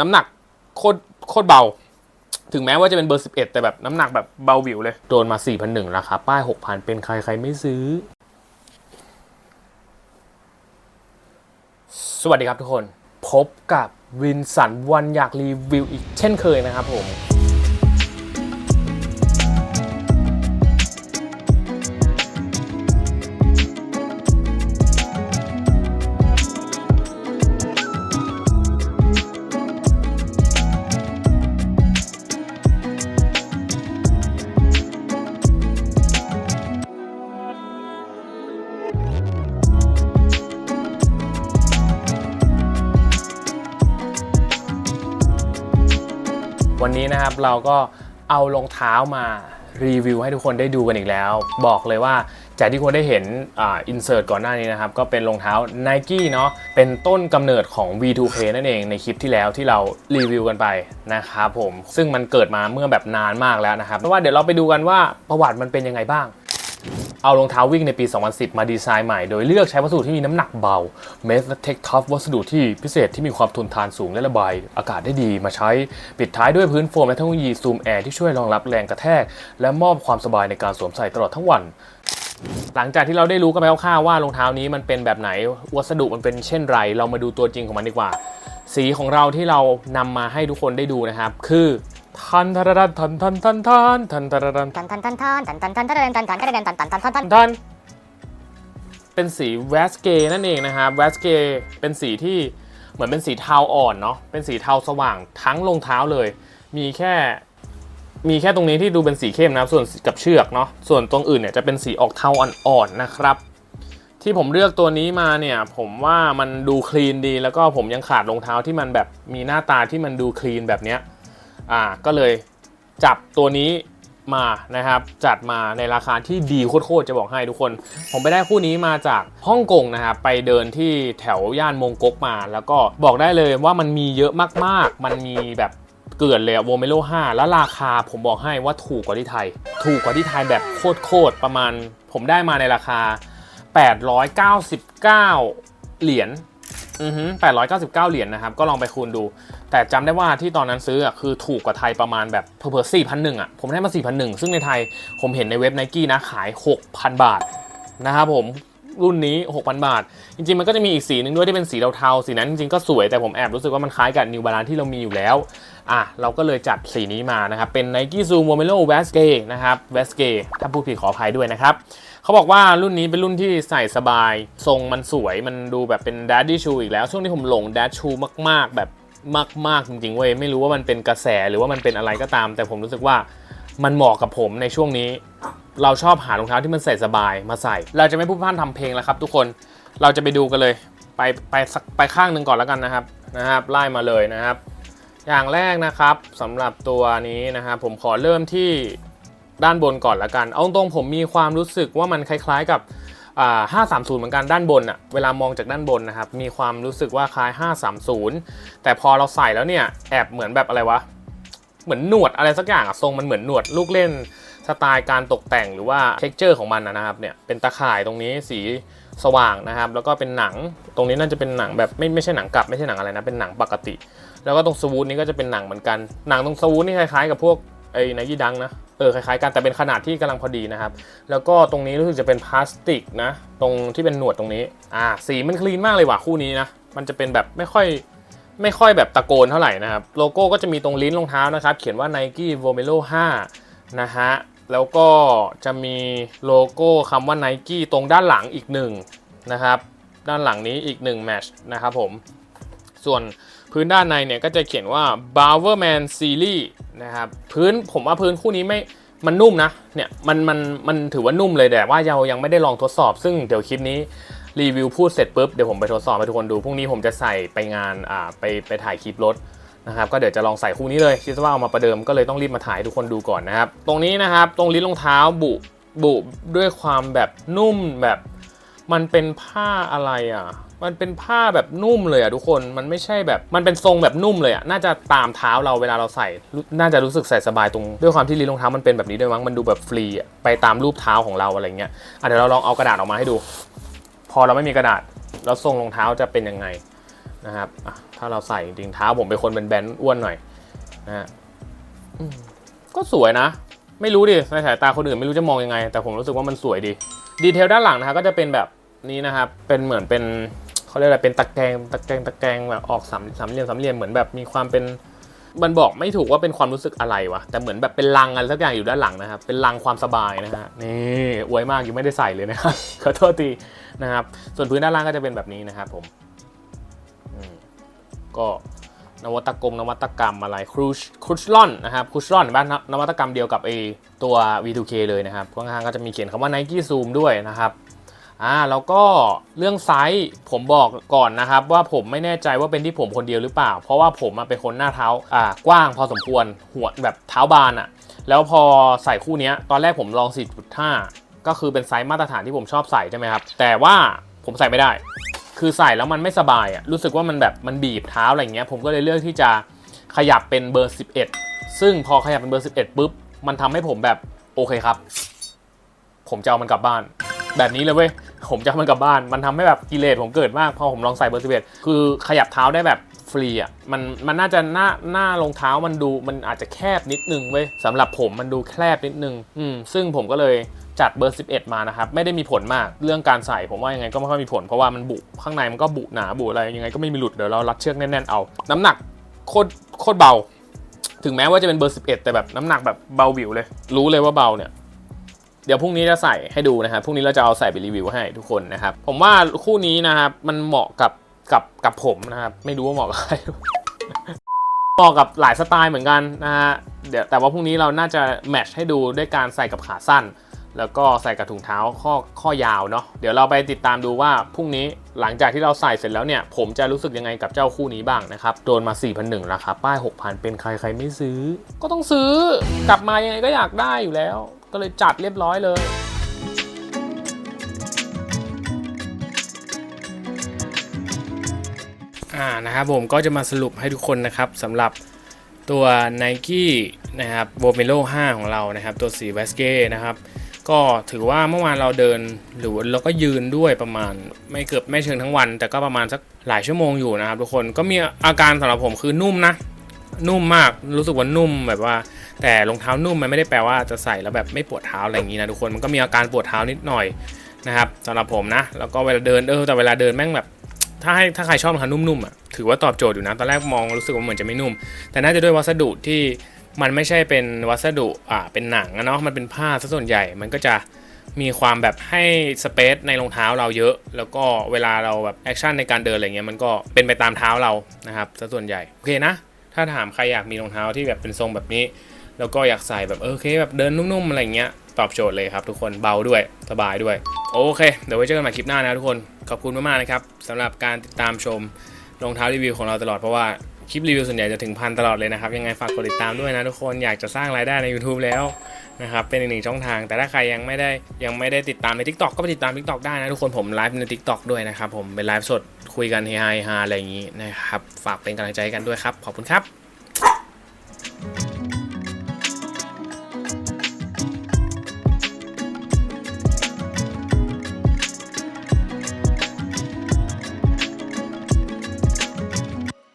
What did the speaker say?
น้ำหนักโคตรโคตรเบา ถึงแม้ว่าจะเป็นเบอร์ 11 แต่แบบน้ำหนักแบบเบาวิวเลย โดนมา 4,001ราคาป้าย 6,000 เป็นใครใครไม่ซื้อ สวัสดีครับทุกคน พบกับวินสันวันอยากรีวิวอีกเช่นเคยนะครับผม นี้นะครับเราก็เอารองเท้ามารีวิวให้ทุกคนได้ดูกันอีกแล้ว บอกเลยว่าจากที่คนได้เห็นอ่าอินเสิร์ตก่อนหน้านี้นะครับ ก็เป็นรองเท้า n i กี้เนาะเป็นต้นกำเนิดของ V2K นั่นเองในคลิปที่แล้วที่เรารีวิวกันไปนะครับผมซึ่งมันเกิดมาเมื่อแบบนานมากแล้วนะครับเพราะว่าเดี๋ยวเราไปดูกันว่าประวัติมันเป็นยังไงบ้าง เอารองเท้าวิ่งในปี 2010 มาดีไซน์ใหม่ โดยเลือกใช้วัสดุที่มีน้ำหนักเบาเมสและเทคทัฟวัสดุที่พิเศษที่มีความทนทานสูงและระบายอากาศได้ดีมาใช้ปิดท้ายด้วยพื้นโฟมและเทคโนโลยีซูมแอร์ที่ช่วยรองรับแรงกระแทก และมอบความสบายในการสวมใส่ตลอดทั้งวันหลังจากที่เราได้รู้กันไปคร่าวๆว่ารองเท้านี้มันเป็นแบบไหน วัสดุมันเป็นเช่นไร เรามาดูตัวจริงของมันดีกว่า สีของเราที่เรานำมาให้ทุกคนได้ดูนะครับ คือ ทันทันทันทันทันทันทันทันทันทัน tan tan tan tan tan tan tan tan tan tan tan tan tan tan tan tan tan ท่านเป็นสีแวสเกนั่นเองนะครับแวสเกเป็นสีที่เหมือนเป็นสีเทาอ่อนเนาะเป็นสีเทาสว่างทั้งรองเท้าเลย มีแค่มีแค่ตรงนี้ที่ดูเป็นสีเข้มนะครับส่วนกับเชือกเนาะส่วนตรงอื่นเนี่ยจะเป็นสีออกเทาอ่อนๆนะครับ ที่ผมเลือกตัวนี้มาเนี่ยผมว่ามันดูคลีนดีแล้วก็ผมยังขาดรองเท้าที่มันแบบมีหน้าตาที่มันดูคลีนแบบเนี้ย อ่าก็เลยจับตัวนี้มานะครับ จัดมาในราคาที่ดีโคตรๆจะบอกให้ทุกคน ผมไปได้คู่นี้มาจากฮ่องกงนะครับไปเดินที่แถวย่านมงก๊กมา แล้วก็บอกได้เลยว่ามันมีเยอะมากๆ มันมีแบบเกลื่อนเลยโวเมโล5 แล้วราคาผมบอกให้ว่าถูกกว่าที่ไทย ถูกกว่าที่ไทยแบบโคตรๆประมาณ ผมได้มาในราคา 899 เหรียญ อือฮึ899เหรียญนะครับ ก็ลองไปคูณดู แต่จำได้ว่าที่ตอนนั้นซื้ออะคือถูกกว่าไทยประมาณแบบเพิ่มสี่พันหนึ่งอะ ผมได้มาสี่พันหนึ่งซึ่งในไทยผมเห็นในเว็บไนกี้นะขายหกพันบาทนะครับผม รุ่นนี้ 6,000 บาท จริงๆ มันก็จะมีอีกสีหนึ่งด้วยที่เป็นสีเทาๆ สีนั้นจริงๆ ก็สวยแต่ผมแอบรู้สึกว่ามันคล้ายกับ New Balance ที่เรามีอยู่แล้ว อะ เราก็เลยจัดสีนี้มานะครับ เป็น Nike Zoom Vomelo v a s q u e นะครับ v a s q u e ถ้าพูดผิดขออภัยด้วยนะครับ เขาบอกว่ารุ่นนี้เป็นรุ่นที่ใส่สบาย ทรงมันสวย มันดูแบบเป็น Daddy Shoe อีกแล้ว ช่วงนี้ผมหลง Dad Shoe มากๆ แบบมากๆ จริงๆ เว้ย ไม่รู้ว่ามันเป็นกระแสหรือว่ามันเป็นอะไรก็ตาม แต่ผมรู้สึกว่า มันเหมาะกับผมในช่วงนี้ เราชอบหารองเท้าที่มันใส่สบายมาใส่ เราจะไม่พูดพร่ำทำเพลงแล้วครับ ทุกคนเราจะไปดูกันเลย ไปไปสักไปข้างหนึ่งก่อนแล้วกันนะครับนะครับไล่มาเลยนะครับ อย่างแรกนะครับสำหรับตัวนี้นะครับผมขอเริ่มที่ด้านบนก่อนละกัน เอาตรงๆผมมีความรู้สึกว่ามันคล้ายๆกับ530 เหมือนกันด้านบนอะเวลามองจากด้านบนนะครับ มีความรู้สึกว่าคล้าย 530 แต่พอเราใส่แล้วเนี่ย แอบเหมือนแบบอะไรวะ เหมือนหนวดอะไรสักอย่างอะทรงมันเหมือนหนวดลูกเล่นสไตล์การตกแต่งหรือว่าเท็กเจอร์ของมันนะครับเนี่ยเป็นตะข่ายตรงนี้สีสว่างนะครับ แล้วก็เป็นหนังตรงนี้น่าจะเป็นหนังแบบไม่ไม่ใช่หนังกลับไม่ใช่หนังอะไรนะเป็นหนังปกติ แล้วก็ตรงสวูทนี้ก็จะเป็นหนังเหมือนกันหนังตรงสวูทนี่คล้ายๆ กับพวกไอ้ไนกี้ดังนะเออคล้ายๆกันแต่เป็นขนาดที่กำลังพอดีนะครับ แล้วก็ตรงนี้รู้สึกจะเป็นพลาสติกนะ ตรงที่เป็นหนวดตรงนี้อ่าสีมันคลีนมากเลยว่ะคู่นี้นะมันจะเป็นแบบไม่ค่อย ไม่ค่อยแบบตะโกนเท่าไหร่นะครับ โลโก้ก็จะมีตรงลิ้นรองเท้านะครับ เขียนว่า Nike Vomelo 5 นะฮะ แล้วก็จะมีโลโก้คำว่า Nike ตรงด้านหลังอีกหนึ่งนะครับ ด้านหลังนี้อีก1แมชนะครับผม ส่วนพื้นด้านในเนี่ยก็จะเขียนว่า Bowerman Series นะครับ พื้นผมว่าพื้นคู่นี้ไม่มันนุ่มนะ เนี่ยมันมันมันถือว่านุ่มเลยแต่ว่าเรายังไม่ได้ลองทดสอบ ซึ่งเดี๋ยวคลิปนี้ รีวิวพูดเสร็จปุ๊บเดี๋ยวผมไปทดสอบให้ทุกคนดูพรุ่งนี้ผมจะใส่ไปงานอ่าไปไปถ่ายคลิปรถนะครับก็เดี๋ยวจะลองใส่คู่นี้เลยคิดว่าเอามาประเดิมก็เลยต้องรีบมาถ่ายให้ทุกคนดูก่อนนะครับ ตรงนี้นะครับตรงลิ้นรองเท้าบุบุด้วยความแบบนุ่มแบบมันเป็นผ้าอะไรอะ มันเป็นผ้าแบบนุ่มเลยอะทุกคน มันไม่ใช่แบบ มันเป็นทรงแบบนุ่มเลยอะ น่าจะตามเท้าเราเวลาเราใส่ น่าจะรู้สึกใส่สบายตรง ด้วยความที่ลิ้นรองเท้ามันเป็นแบบนี้ด้วยมั้ง มันดูแบบฟรีไปตามรูปเท้าของเราอะไรเงี้ยอะเดี๋ยวเราลองเอากระดาษออกมาให้ดู พอเราไม่มีกระดาษแล้วทรงรองเท้าจะเป็นยังไงนะครับถ้าเราใส่จริงเท้าผมเป็นคนเป็นแบนอ้วนหน่อยนะฮะก็สวยนะ ไม่รู้ดิในสายตาคนอื่นไม่รู้จะมองยังไง แต่ผมรู้สึกว่ามันสวยดี ดีเทลด้านหลังนะครับก็จะเป็นแบบนี้นะครับ เป็นเหมือนเป็นเขาเรียกอะไรเป็นตะแกรงตะแกรงตะแกรงแบบออกสามสามเหลี่ยมสามเหลี่ยมเหมือนแบบมีความเป็น มันบอกไม่ถูกว่าเป็นความรู้สึกอะไรวะแต่เหมือนแบบเป็นลังอะไรสักอย่างอยู่ด้านหลังนะครับ เป็นลังความสบายนะฮะนี่อวยมากยังไม่ได้ใส่เลยนะครับขอโทษทีนะครับส่วนพื้นด้านล่างก็จะเป็นแบบนี้นะครับผมอืมก็นวัตกรรมนวัตกรรมอะไรครูชครูชลอนนะครับครูชลอนบ้านนวัตกรรมเดียวกับไอตัว V2K เลยนะครับข้างๆก็จะมีเขียนคำว่า Nike Zoom ด้วยนะครับ อ่าแล้วก็เรื่องไซส์ผมบอกก่อนนะครับ ว่าผมไม่แน่ใจว่าเป็นที่ผมคนเดียวหรือเปล่า เพราะว่าผมอะเป็นคนหน้าเท้าอ่ากว้างพอสมควรหัวแบบเท้าบานอะแล้วพอใส่คู่นี้ตอนแรกผมลอง 4.5 ก็คือเป็นไซส์มาตรฐานที่ผมชอบใส่ใช่ไหมครับ แต่ว่าผมใส่ไม่ได้ คือใส่แล้วมันไม่สบายอะรู้สึกว่ามันแบบมันบีบเท้าอะไรเงี้ยผมก็เลยเลือกที่จะขยับเป็นเบอร์ 11 ซึ่งพอขยับเป็นเบอร์ 11ปุ๊บมันทำให้ผมแบบโอเคครับ ผมจะเอามันกลับบ้าน แบบนี้เลยเว้ย ผมจะเอามันกลับบ้าน มันทำให้แบบกิเลสผมเกิดมาก พอผมลองใส่เบอร์สิบเอ็ดคือขยับเท้าได้แบบฟรีอะ มันมันน่าจะหน้าหน้ารองเท้ามันดูมันอาจจะแคบนิดนึงเว้ยสำหรับผมมันดูแคบนิดนึง อืมซึ่งผมก็เลยจัดเบอร์ 11 มานะครับ ไม่ได้มีผลมากเรื่องการใส่ผมว่ายังไงก็ไม่ค่อยมีผล เพราะว่ามันบุข้างในมันก็บุหนาบุอะไรยังไงก็ไม่มีหลุดเดี๋ยวเรารัดเชือกแน่นๆเอา น้ำหนักโคตรโคตรเบา ถึงแม้ว่าจะเป็นเบอร์ 11 แต่แบบน้ำหนักแบบเบาหวิวเลย รู้เลยว่าเบาเนี่ย เดี๋ยวพรุ่งนี้จะใส่ให้ดูนะครับพรุ่งนี้เราจะเอาใส่ไปรีวิวให้ทุกคนนะครับ ผมว่าคู่นี้นะครับมันเหมาะกับกับกับผมนะครับ ไม่รู้ว่าเหมาะกับใครเหมาะกับหลายสไตล์เหมือนกันนะฮะเดี๋ยวแต่ว่าพรุ่งนี้เราน่าจะแมทช์ให้ดูด้วยการใส่กับขาสั้น แล้วก็ใส่กับถุงเท้าข้อข้อยาวเนาะเดี๋ยวเราไปติดตามดูว่าพรุ่งนี้หลังจากที่เราใส่เสร็จแล้วเนี่ย ผมจะรู้สึกยังไงกับเจ้าคู่นี้บ้างนะครับโดนมา 4,100ราคาป้าย 6,000 เป็นใครใครไม่ซื้อ ก็ต้องซื้อกลับมายังไงก็อยากได้อยู่แล้ว ก็เลยจัดเรียบร้อยเลยอ่านะครับผมก็จะมาสรุปให้ทุกคนนะครับสำหรับตัว Nike นะครับ v o m e l o 5ของเรานะครับ ตัวสี v e s q u e นะครับก็ถือว่าเมื่อวานเราเดินหรือเราก็ยืนด้วยประมาณไม่เกือบไม่เชิงทั้งวัน แต่ก็ประมาณสักหลายชั่วโมงอยู่นะครับ ทุกคนก็มีอาการสำหรับผมคือนุ่มนะ นุ่มมากรู้สึกว่านุ่มแบบว่า แต่รองเท้านุ่มมันไม่ได้แปลว่าจะใส่แล้วแบบไม่ปวดเท้าอะไรอย่างนี้นะทุกคนมันก็มีอาการปวดเท้านิดหน่อยนะครับสำหรับผมนะ แล้วก็เวลาเดินเออแต่เวลาเดินแม่งแบบถ้าให้ถ้าใครชอบรองเท้านุ่มๆอะถือว่าตอบโจทย์อยู่นะตอนแรกมองรู้สึกว่าเหมือนจะไม่นุ่ม แต่น่าจะด้วยวัสดุที่มันไม่ใช่เป็นวัสดุอ่าเป็นหนังอะเนาะมันเป็นผ้าซะส่วนใหญ่มันก็จะมีความแบบให้สเปซในรองเท้าเราเยอะ แล้วก็เวลาเราแบบแอคชั่นในการเดินอะไรเงี้ยมันก็เป็นไปตามเท้าเรานะครับซะส่วนใหญ่โอเคนะ ถ้าถามใครอยากมีรองเท้าที่แบบเป็นทรงแบบนี้ แล้วก็อยากใส่แบบโอเคแบบเดินนุ่มๆอะไรเงี้ยตอบโจทย์เลยครับทุกคนเบาด้วยสบายด้วย โอเค เดี๋ยวไว้เจอกันใหม่คลิปหน้านะทุกคนขอบคุณมากๆนะครับสำหรับการติดตามชมรองเท้ารีวิวของเราตลอดเพราะว่าคลิปรีวิวส่วนใหญ่จะถึงพันตลอดเลยนะครับ ยังไงฝากกดติดตามด้วยนะทุกคนอยากจะสร้างรายได้ใน YouTube แล้วนะครับ เป็นอีกหนึ่งช่องทาง แต่ถ้าใครยังไม่ได้ยังไม่ได้ติดตามใน TikTok ก็ไปติดตาม TikTok ได้นะทุกคนผมไลฟ์ใน TikTok ด้วยนะครับผมเป็นไลฟ์สดคุยกันเฮฮาเฮาอะไรอย่างนี้นะครับฝากเป็นกำลังใจกันด้วยครับขอบคุณครับ